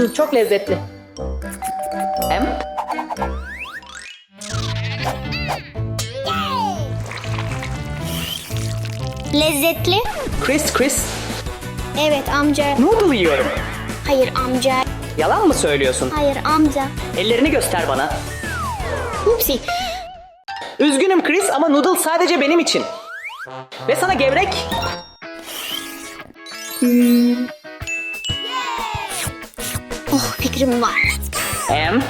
Hmm, çok lezzetli. Hem Lezzetli. Chris Chris Evet amca. noodle yiyorum. Hayır amca. Yalan mı söylüyorsun? Hayır amca. Ellerini göster bana. Upsi. Üzgünüm Chris ama noodle sadece benim için. Ve sana gevrek. Oh fikrim var. Hem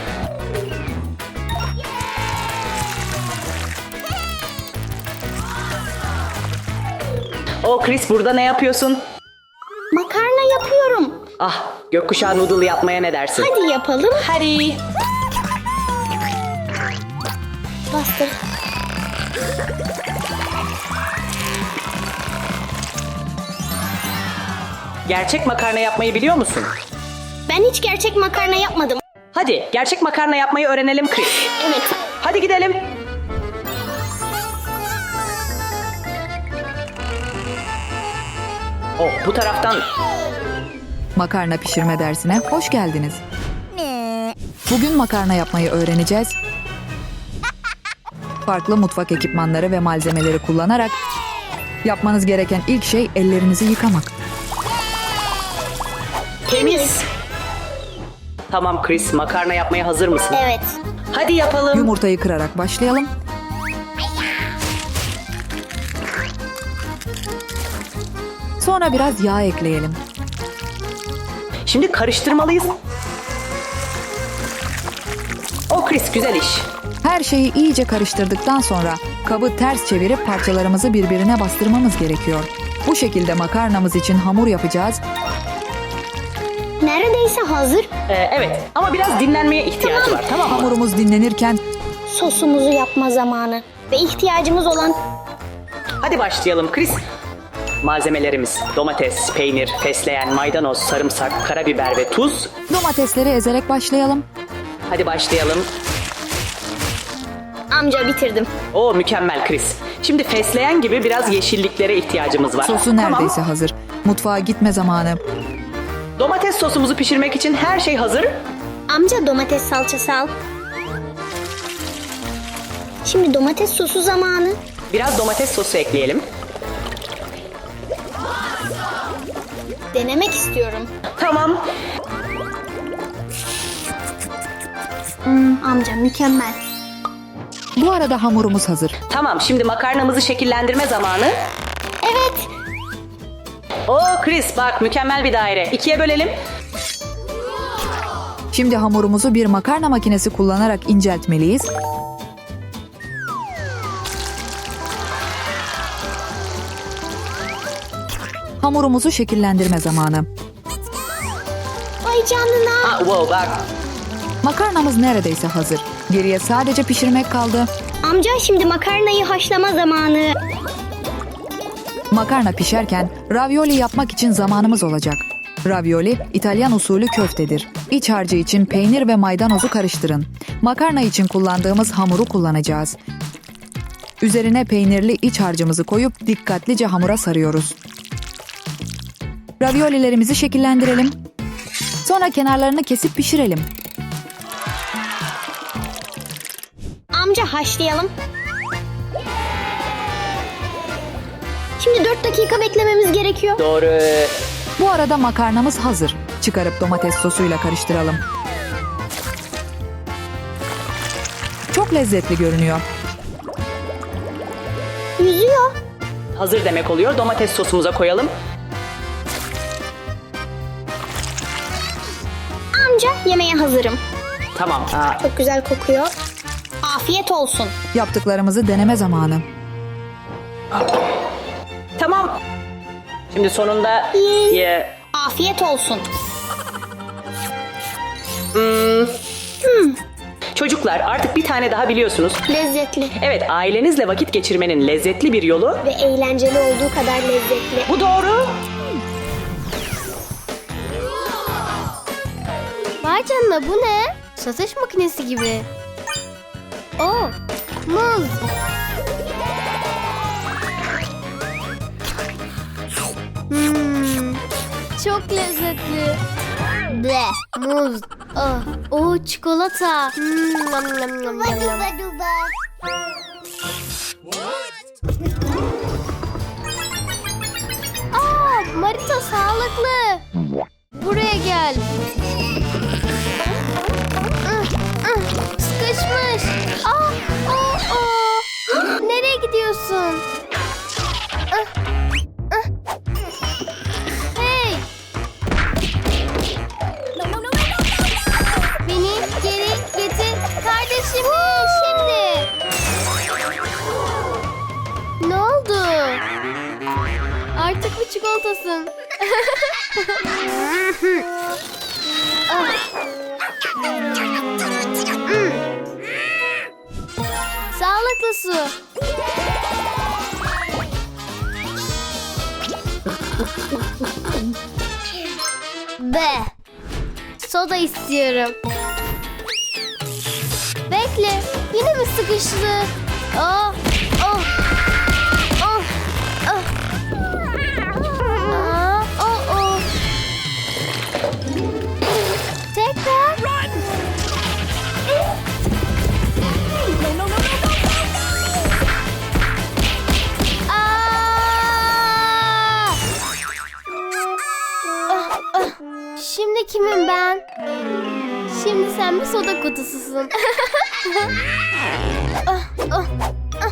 O Chris burada ne yapıyorsun? Makarna yapıyorum. Ah gökkuşağı noodle yapmaya ne dersin? Hadi yapalım. Hadi. Bastır. Gerçek makarna yapmayı biliyor musun? Ben hiç gerçek makarna yapmadım. Hadi gerçek makarna yapmayı öğrenelim Chris. Evet. Hadi gidelim. Oh bu taraftan. Makarna pişirme dersine hoş geldiniz. Bugün makarna yapmayı öğreneceğiz. Farklı mutfak ekipmanları ve malzemeleri kullanarak yapmanız gereken ilk şey ellerinizi yıkamak. Temiz. Tamam Chris makarna yapmaya hazır mısın? Evet. Hadi yapalım. Yumurtayı kırarak başlayalım. Sonra biraz yağ ekleyelim. Şimdi karıştırmalıyız. Oh Chris güzel iş. Her şeyi iyice karıştırdıktan sonra kabı ters çevirip parçalarımızı birbirine bastırmamız gerekiyor. Bu şekilde makarnamız için hamur yapacağız Neredeyse hazır. Ee, evet ama biraz dinlenmeye ihtiyacı var tamam mı? Hamurumuz dinlenirken Sosumuzu yapma zamanı. Ve ihtiyacımız olan Hadi başlayalım Chris. Malzemelerimiz domates, peynir, fesleğen, maydanoz, sarımsak, karabiber ve tuz. domatesleri ezerek başlayalım. Hadi başlayalım. amca bitirdim. Oo mükemmel Chris. Şimdi fesleğen gibi biraz yeşilliklere ihtiyacımız var. Sosu Tamam. neredeyse hazır. Mutfağa gitme zamanı. Domates sosumuzu pişirmek için her şey hazır. Amca domates salçası al. Şimdi domates sosu zamanı. Biraz domates sosu ekleyelim. Denemek istiyorum. Tamam. Hmm, amca mükemmel. Bu arada hamurumuz hazır. Tamam şimdi makarnamızı şekillendirme zamanı. Oo Chris bak mükemmel bir daire. İkiye bölelim. Şimdi hamurumuzu bir makarna makinesi kullanarak inceltmeliyiz. Hamurumuzu şekillendirme zamanı. Vay canına. Ha wow bak. Makarnamız neredeyse hazır. Geriye sadece pişirmek kaldı. Amca şimdi makarnayı haşlama zamanı. Makarna pişerken ravioli yapmak için zamanımız olacak. Ravioli İtalyan usulü köftedir. İç harcı için peynir ve maydanozu karıştırın. Makarna için kullandığımız hamuru kullanacağız. Üzerine peynirli iç harcımızı koyup dikkatlice hamura sarıyoruz. Raviolilerimizi şekillendirelim. Sonra kenarlarını kesip pişirelim. Amca haşlayalım. Şimdi 4 dakika beklememiz gerekiyor. Doğru. Bu arada makarnamız hazır. Çıkarıp domates sosuyla karıştıralım. Çok lezzetli görünüyor. Yüzüyor. Hazır demek oluyor. Domates sosumuza koyalım. Amca yemeğe hazırım. Tamam. Aa, Çok güzel kokuyor. Afiyet olsun. Yaptıklarımızı deneme zamanı. Tamam. Şimdi sonunda İyi. ye- Afiyet olsun. Çocuklar artık bir tane daha biliyorsunuz. Lezzetli Evet ailenizle vakit geçirmenin lezzetli bir yolu. ve eğlenceli olduğu kadar lezzetli. Bu doğru. Vay canına bu ne? Satış makinesi gibi. Oo, muz. Hmm, çok lezzetli. Ble. Muz. Oh, oh çikolata. Hmm, nam, nam, nam, nam, nam. Aa, Marita sağlıklı. Buraya gel. Ah, ah, Sıkışmış. Aa, aa, aa. Nereye gidiyorsun? Hmm. Sağlıklı su. Be. Soda istiyorum. Bekle. Yine mi sıkıştı? Oh. Şimdi sen bir soda kutususun. Ah, ah, ah.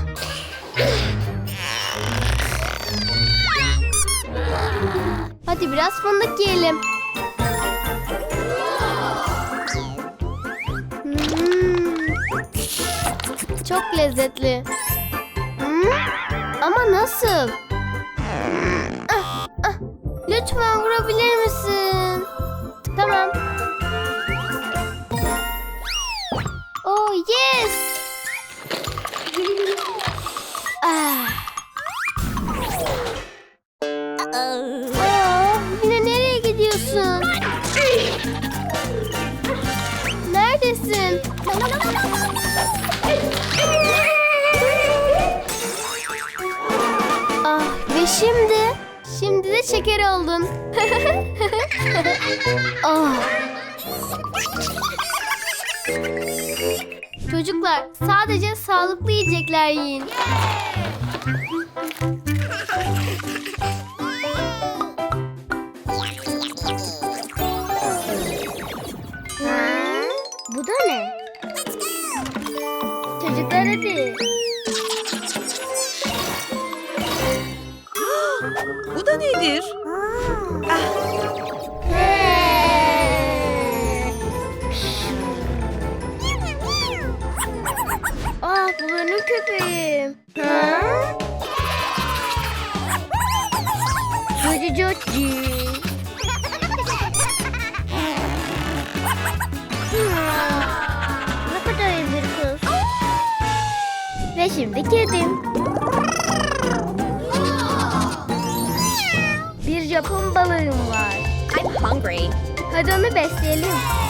Hadi biraz fındık yiyelim. Hmm. Çok lezzetli. Hmm? Ama nasıl? Lütfen vurabilir misin? Tamam. Yes. Ah. Yine nereye gidiyorsun? Neredesin? Ah ve şimdi? Şimdi de şeker oldun. ah. Çocuklar sadece sağlıklı yiyecekler yiyin. Bu da ne? Çocuklar hadi. Bu da nedir? Ah bu benim köpeğim. Ha? Cucu cucu. ne kadar iyi bir kız. Ve şimdi kedim. Bir Japon balığım var. I'm hungry. Hadi onu besleyelim.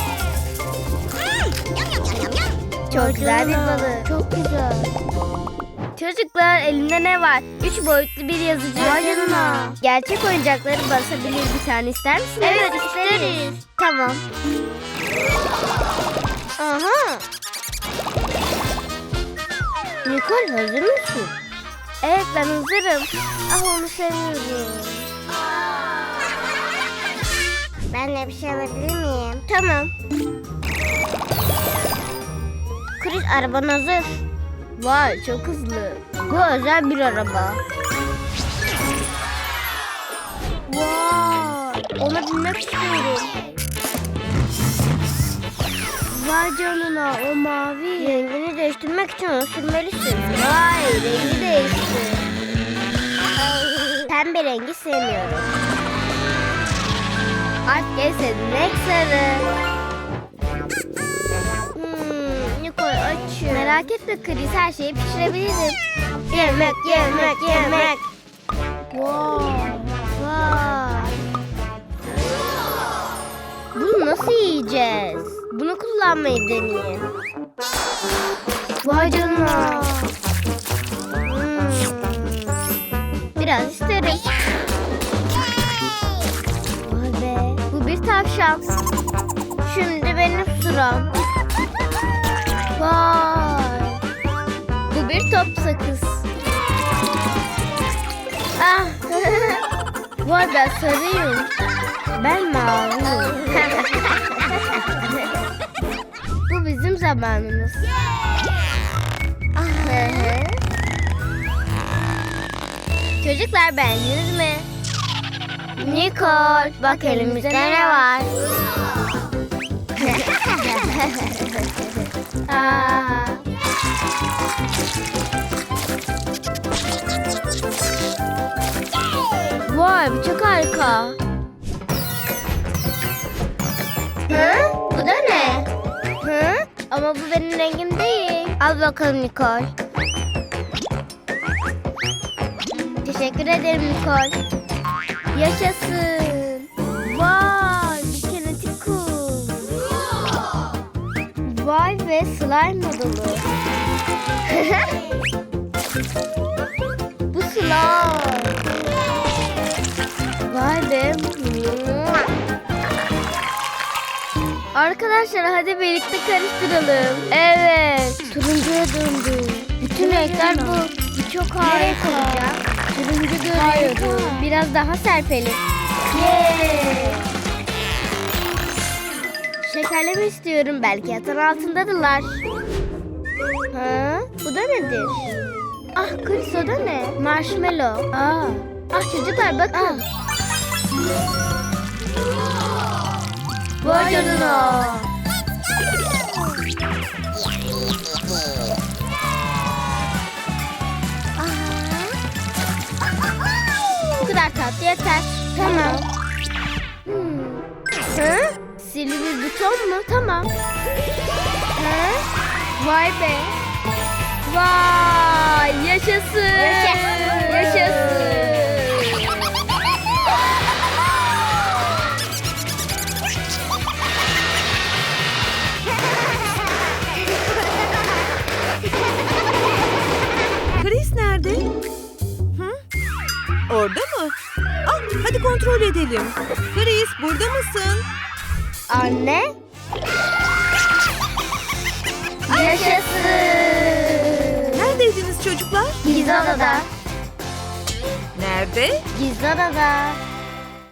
Çok güzel bir balık. Çok güzel. Çocuklar elimde ne var? Üç boyutlu bir yazıcı. Vay canına. Gerçek oyuncakları basabilir bir tane ister misiniz? Evet isteriz. Tamam. Aha. Nicole hazır mısın? Evet ben hazırım. Ah onu seviyorum. Ben de bir şey alabilir miyim? Tamam. Chris araban hazır. Vay çok hızlı. Bu özel bir araba. Vay ona binmek istiyorum. Vay canına o mavi. Rengini değiştirmek için onu sürmelisin. Vay rengi değişti. Pembe rengi sevmiyorum. Artık en sevdiğim renk sarı. Merak etme Chris her şeyi pişirebilirim. Yemek, yemek, yemek. Vay, vay. Bunu nasıl yiyeceğiz? Bunu kullanmayı deneyin. Vay canına. Hmm. Biraz isterim. Vay be. Bu bir akşam. Şimdi benim sıram. Vay. Bu bir top sakız. Ah. Bu arada sarıyım. Ben maviyim. Bu bizim zamanımız. Çocuklar beğendiniz mi? Nicole bak elimizde ne var? Aa. Vay bu çok harika. Hı? Bu da ne? Hı? Ama bu benim rengim değil. Al bakalım Nicole. Teşekkür ederim Nicole. Yaşasın. Vay be slime modulu. bu slime. Vay be. Arkadaşlar hadi birlikte karıştıralım. Evet. Turuncuya döndü. Bütün renkler bu. Bu çok harika. Turuncu görüyorum. Biraz daha serpelim. Yay. Şekerleme istiyorum. Belki yatağın altındadırlar. Ha? Bu da nedir? Ah Chris o da ne? Marshmallow. Aa. Ah çocuklar bakın. Vay canına. Bu kadar tatlı yeter. Tamam. Hmm. Hı? Sihirli bir buton mu? Tamam. Hı? Vay be. Vay yaşasın. Yaşasın. Yaşasın. Chris nerede? Hı? Orada mı? Ah, hadi kontrol edelim. Chris burada mısın? Anne. Yaşasın. Neredeydiniz çocuklar? Gizli odada. Nerede? Gizli odada.